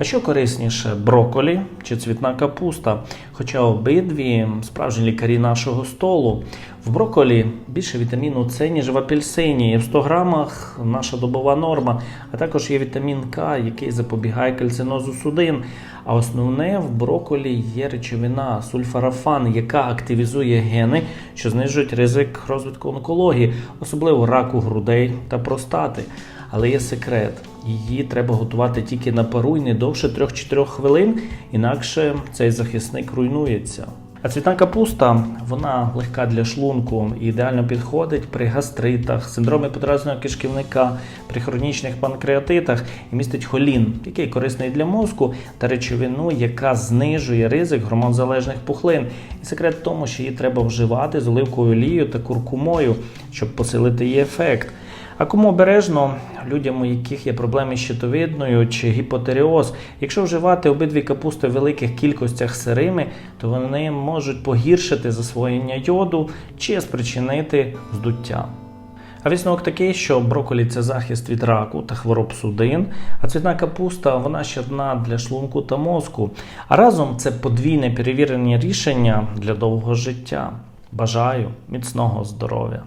А що корисніше броколі чи цвітна капуста? Хоча обидві справжні лікарі нашого столу. В броколі більше вітаміну С, ніж в апельсині. І в 100 грамах наша добова норма, а також є вітамін К, який запобігає кальцинозу судин. А основне в броколі є речовина сульфарафан, яка активізує гени, що знижують ризик розвитку онкології, особливо раку грудей та простати. Але є секрет: її треба готувати тільки на пару і не довше 3-4 хвилин, інакше цей захисник руйнується. А цвітна капуста вона легка для шлунку і ідеально підходить при гастритах, синдромі подразненого кишківника, при хронічних панкреатитах і містить холін, який корисний для мозку, та речовину, яка знижує ризик гормонзалежних пухлин. І секрет в тому, що її треба вживати з оливковою олією та куркумою, щоб посилити її ефект. А кому обережно, людям, у яких є проблеми з щитовидною чи гіпотереоз, якщо вживати обидві капусти в великих кількостях сирими, то вони можуть погіршити засвоєння йоду чи спричинити здуття. А висновок такий, що броколі це захист від раку та хвороб судин, а цвітна капуста вона щадна для шлунку та мозку. А разом це подвійне перевірені рішення для довгого життя. Бажаю міцного здоров'я!